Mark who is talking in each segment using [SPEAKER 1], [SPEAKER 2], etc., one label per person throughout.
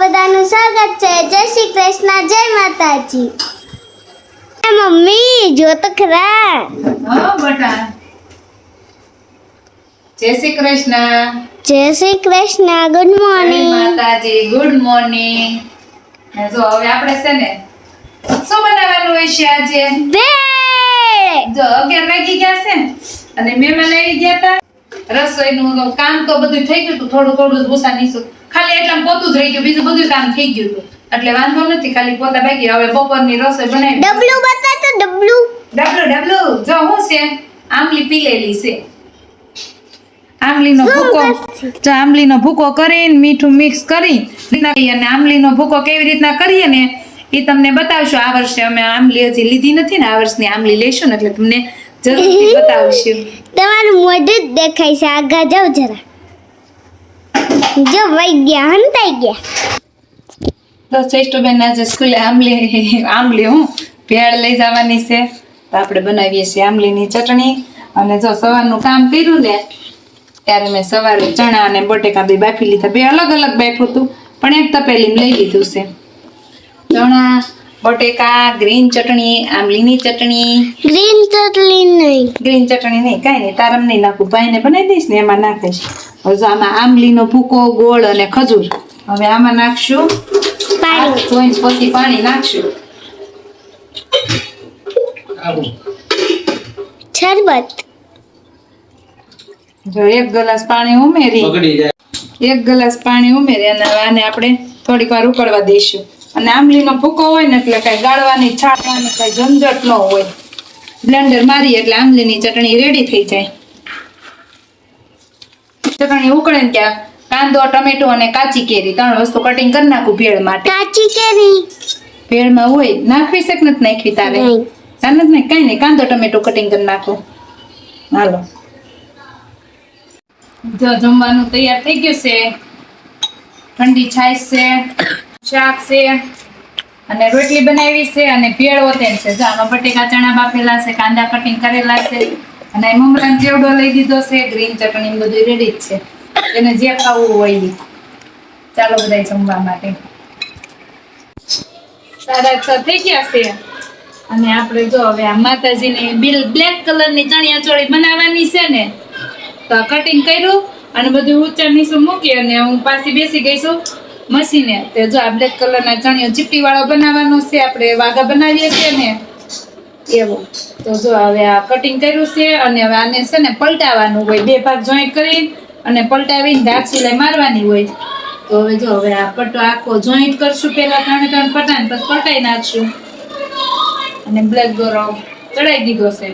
[SPEAKER 1] બધાનું સ્વાગત છે. જય શ્રી કૃષ્ણ જય માતાજી. મમ્મી જો તો ખરા.
[SPEAKER 2] હો બટા. જય શ્રી કૃષ્ણ.
[SPEAKER 1] જય શ્રી કૃષ્ણ ગુડ મોર્નિંગ
[SPEAKER 2] માતાજી ગુડ મોર્નિંગ જો હવે આપણે છે ને શું બનાવવાનું હોય છે આજે?
[SPEAKER 1] બેડ
[SPEAKER 2] જો અગિયાર વાગી ગયા છે અને મહેમાન આવી ગયા હતા. રસોઈનું કામ તો બધું થઈ ગયું હતું થોડું થોડું ભૂસા નીસું ખાલી એટલામાં પોતું જ રહી ગયું બીજું બધું કામ થઈ ગયું હતું. એટલે વાંધો નથી ખાલી પોતા ભાગી. હવે બપોરની રસોઈ બનાવી.
[SPEAKER 1] ડબલું બતા તો ડબલું.
[SPEAKER 2] ડબલું ડબલું. જો હું છે આમલી પીલેલી છે. આમલીનો ભૂકો? જો આમલીનો ભૂકો કરીને મીઠું મિક્સ કરી અને આમલીનો ભૂકો કેવી રીતના કરીએ ને એ તમને બતાવશું. આ વર્ષે અમે આમલી હજી લીધી નથી ને આ વર્ષની આમલી લેશું ને એટલે તમને જરૂરથી બતાવશું.
[SPEAKER 1] તમારું મોઢું જ દેખાય છે. આગા જાવ જરા. જો વઈ ગયા, હંતાઈ ગયા.
[SPEAKER 2] તો શ્રેષ્ઠબેન આજે સ્કૂલે આમલી આમલી હું, ભેળ લઈ જવાની છે. તો આપણે બનાવીએ છીએ આમલીની ચટણી. અને જો સવારનું કામ કર્યું ને, ત્યારે મેં સવારે ચણા અને બટેકા બે બાફી લીધા. બે અલગ અલગ બાફ્યું હતું, પણ એક તપેલી લઈ લીધું છે. ચણા બટેકા ગ્રીન ચટણી આમલીની ચટણી.
[SPEAKER 1] ગ્રીન ચટણી નહીં.
[SPEAKER 2] ગ્રીન ચટણી નહીં કાંઈ નહીં તારમ નહીં નાખું. ભાઈને બનાવી દઈશ ને એમાં નાખીશ. હજુ જો આમાં આમલીનો ભૂકો ગોળ અને ખજૂર. હવે આમાં નાખશું.
[SPEAKER 1] પાણી.
[SPEAKER 2] ધોઈને પછી પાણી નાખશું.
[SPEAKER 1] શરબત.
[SPEAKER 2] જો એક ગ્લાસ પાણી ઉમેરી. એક ગ્લાસ પાણી ઉમેરી અને આને આપણે થોડીક વાર ઉકળવા દઈશું. અને આંબલીનો ભૂકો હોય ને એટલે કઈ ગાળવાની છાળવાની કઈ ઝંઝટ ન હોય. બ્લેન્ડર મારી એટલે આંબલીની ચટણી રેડી થઈ જાય. ચટણી ઉકળે ને ત્યાં કાંદો ટમેટો અને કાચી કેરી ત્રણ વસ્તુ કટિંગ કરી નાખું ભેળ માટે.
[SPEAKER 1] કાચી કેરી.
[SPEAKER 2] ભેળમાં હોય નાખવી શક નથી નાખવી તારે. તારે નથી કઈ કાંઈ નહીં કાંદો ટમેટો કટિંગ કરી નાખું. હાલો. જો જમવાનું તૈયાર થઈ ગયું છે. ઠંડી છાશ છે. શાક છે અને રોટલી બનાવી છે અને ભેળ ઓતેન છે. જો બટેકા, ચણા બાફેલા છે, કાંદા કટિંગ કરેલા છે અને મમરાનો ચેવડો લઈ દીધો છે, ગ્રીન ચટણી બધું રેડી જ છે. એને જે ખાવું હોય. ચાલો બધા જમવા માટે. થઈ ગયા છે. અને આપણે જો હવે આ માતાજીની બિલ બ્લેક કલરની ચણિયા ચોળી બનાવવાની છે ને, તો કટિંગ કર્યું અને બધું ઊંચા નીચું મૂકી અને હું પાછી બેસી ગઈ છું. મશીને. તે જો આ બ્લેક કલરના ચણિયો ચીપટી વાળો બનાવવાનો છે આપણે વાઘા બનાવીએ છીએ ને. એવો. તો જો હવે આ કટિંગ કર્યું છે અને હવે આને છે ને પલટાવવાનું હોય. બે ભાગ જોઈન્ટ કરી અને પલટાવીને ધાર સિલાઈ મારવાની હોય. તો હવે જો હવે આ પટ્ટો આખો જોઈન્ટ કરશું પહેલાં ત્રણે ત્રણ પટ્ટા ને પછી પલટાઈ નાખશું. અને બ્લેક દોરો ચડાઈ દીધો છે.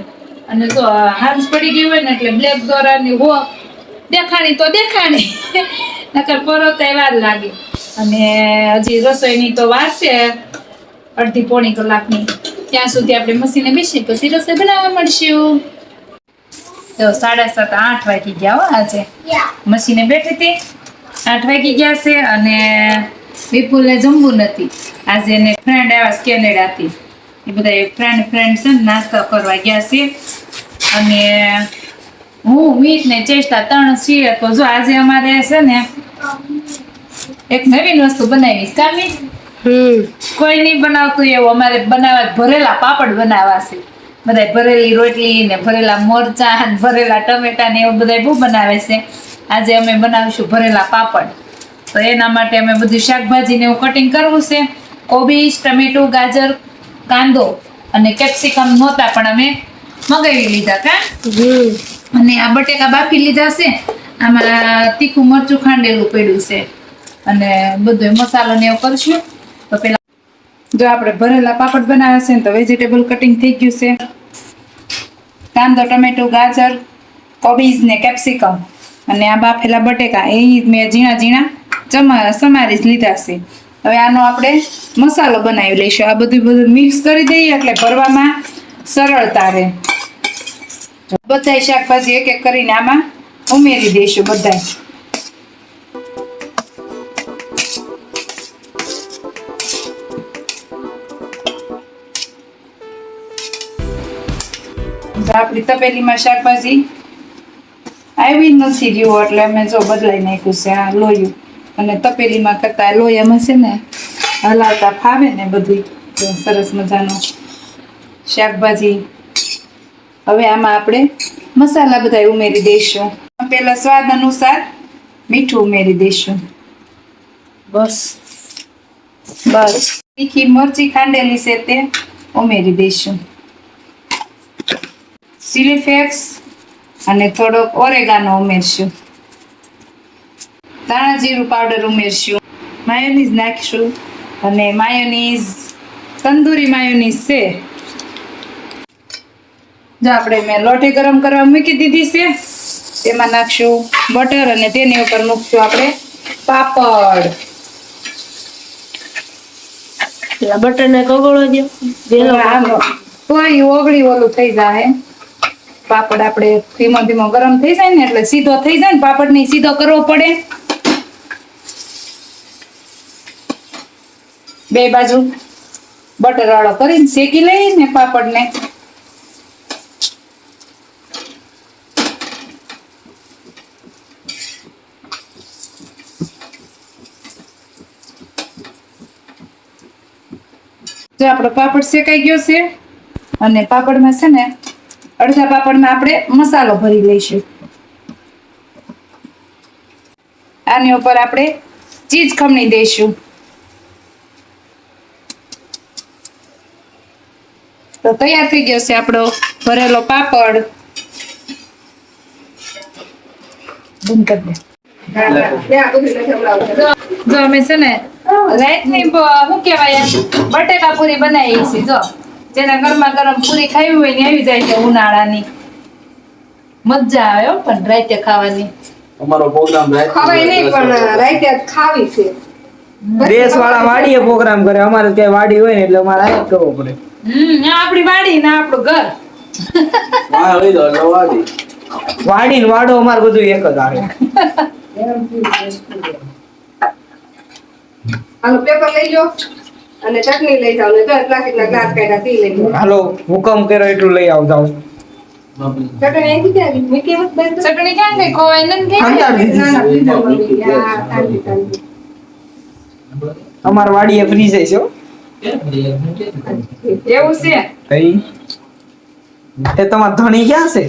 [SPEAKER 2] અને જો આ હાંસ પડી ગઈ હોય ને એટલે બ્લેક દોરાની હો. દેખાણી તો દેખાણી. નકર પરોતાય વાર લાગે. અને હજી રસોઈની તો વાર છે અડધી પોણી કલાકની. ત્યાં સુધી આપણે મશીને બેસી પછી રસોઈ બનાવવા મળશું. તો સાડા સાત આઠ વાગી ગયા હો આજે. મશીને બેઠી હતી. આઠ વાગી ગયા છે અને વિપુલને જમવું નથી. આજે એને ફ્રેન્ડ આવ્યા કેનેડાથી એ બધા ફ્રેન્ડ ફ્રેન્ડ છે ને નાસ્તો કરવા ગયા છે. અને હું મીટ ને ચેષ્ટા ત્રણ છીએ. તો જો આજે અમારે છે ને એક નવીન વસ્તુ બનાવીશ
[SPEAKER 1] કામી
[SPEAKER 2] કોઈ નહીં બનાવતું એવું. અમારે બનાવવા ભરેલા પાપડ બનાવવા છે. બધા ભરેલી રોટલી ને ભરેલા મરચા ને ભરેલા ટમેટા ને એવું બધા બહુ બનાવે છે. આજે અમે બનાવીશું ભરેલા પાપડ. તો એના માટે અમે બધું શાકભાજી ને એવું કટિંગ કરવું છે. કોબીજ ટમેટું ગાજર કાંદો અને કેપ્સિકમ નહોતા પણ અમે મગાવી લીધા કા અને આ બટેકા બાફી લીધા છે. આમાં તીખું મરચું ખાંડેલું પડ્યું છે. અને બધો મસાલો ને એવું કરશું. તો પેલા જો આપણે ભરેલા પાપડ બનાવ્યા છે ને તો વેજીટેબલ કટિંગ થઈ ગયું છે. કાંદો, ટમેટું, ગાજર, કોબીજ ને કેપ્સિકમ અને આ બાફેલા બટેકા, એ મેં ઝીણા ઝીણા ચમા સમારી જ લીધા છે. હવે આનો આપણે મસાલો બનાવી લઈશું. આ બધું બધું મિક્સ કરી દઈએ એટલે ભરવામાં સરળતા રહે. બધા શાકભાજી એક એક કરીને આમાં ઉમેરી દઈશું બધા આપણી તપેલીમાં શાકભાજી આવી જ નથી રહ્યું, એટલે અમે જો બદલાઈ નાખ્યું છે આ લોયું. અને તપેલીમાં કરતા લોયામાં છે ને, હલાવતા ફાવે ને બધું સરસ મજાનું શાકભાજી. હવે આમાં આપણે મસાલા બધા ઉમેરી દઈશું. પહેલાં સ્વાદ અનુસાર મીઠું ઉમેરી દઈશું. બસ. બસ. તીખી મરચી ખાંડેલી છે તે ઉમેરી દઈશું. ચીલી ફ્લેક્સ અને થોડોક ઓરેગાનો ઉમેરશું. ધાણા જીરું પાવડર ઉમેરશું. માયોનીઝ નાખીશું. અને માયોનીઝ તંદૂરી માયોનીઝ છે. જો આપણે મેં લોટી ગરમ કરવા મૂકી દીધી છે તેમાં નાખશું બટર અને તેની ઉપર મૂકશું આપણે પાપડ.
[SPEAKER 1] બટર ને કગળો દો
[SPEAKER 2] તો ઓગળી ઓલું થઈ જાય પાપડ આપણે ધીમો ધીમો ગરમ થઈ જાય ને એટલે સીધો થઈ જાય ને પાપડ ને સીધો કરવો પડે. બે બાજુ બટર વાળો કરીને શેકી લઈએ ને પાપડ ને જો આપણો પાપડ શેકાઈ ગયો છે અને પાપડમાં છે ને અડધા પાપડમાં આપણે મસાલો ભરી લઈશું. આની ઉપર આપણે ચીજ ખમણી દઈશું. તો તૈયાર થઈ ગયો છે આપણો ભરેલો પાપડ. બંધ કરી દે. જો અમે છે ને રાઈટની શું કેવાય બટેકા પૂરી બનાવી છે, જો. જેના ગરમા ગરમ પૂરી ખાવી હોય ને આવી જાય છે ઉનાળાની. મજા આવે હો પણ રાતે ખાવાની.
[SPEAKER 3] અમારો પ્રોગ્રામ રાત
[SPEAKER 4] ખવાય નહીં પણ રાતે ખાવી છે.
[SPEAKER 5] દેશ વાળા વાડીએ પ્રોગ્રામ કરે અમારે ત્યાં વાડી હોય ને એટલે અમારે આ કરવો પડે.
[SPEAKER 2] હમ આપણી વાડી ને આપણું ઘર.
[SPEAKER 3] હા લઈ દો એટલે વાડી.
[SPEAKER 5] વાડી ને વાડો અમારે બધું એક જ આવે
[SPEAKER 4] હાલો પેપર લઈ લો અને ચટણી લઈ જાવ ને તો પ્લાસ્ટિક ના ગ્લાસ કાઢ્યા પી લઈ
[SPEAKER 5] હાલો હુકમ કર્યો એટલું લઈ આવ. જાવ
[SPEAKER 4] ચટણી ક્યાં ગઈ? મૂકી મત
[SPEAKER 2] ચટણી ક્યાં ગઈ? ખોવાઈ નથી ગઈ?
[SPEAKER 5] અંદર
[SPEAKER 4] ના,
[SPEAKER 5] દીધી.
[SPEAKER 4] ના, ફ્રીઝરમાં મૂકી ગયા. હા, તાંજી, તાંજી.
[SPEAKER 5] અમારે વાડીએ ફ્રીજ છે હો.
[SPEAKER 2] એવું છે?
[SPEAKER 5] કઈ? એ તમાર ધણી ક્યાં છે?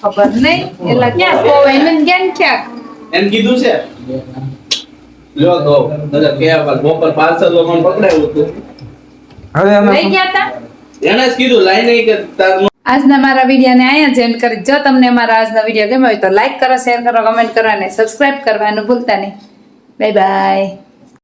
[SPEAKER 2] ખબર નહીં એટલે ક્યાં કોઈ નથી ક્યાં ક્યાંક
[SPEAKER 3] એમ કીધું છે. લ્યો તો નજર કે પર બપોર પાર્સલ મને પકડાયું હતું.
[SPEAKER 5] હવે
[SPEAKER 2] લઈ ગયા તા?
[SPEAKER 3] એને જ કીધું લાઈ કે તાર
[SPEAKER 2] આજના મારા વિડીયોને અહીંયા જ એન્ડ કરી. જો તમને મારા આજનો વીડિયો ગમ્યો હોય તો લાઈક કરો શેર કરો કમેન્ટ કરો અને સબસ્ક્રાઇબ કરવાનું ભૂલતા નહીં. Bye bye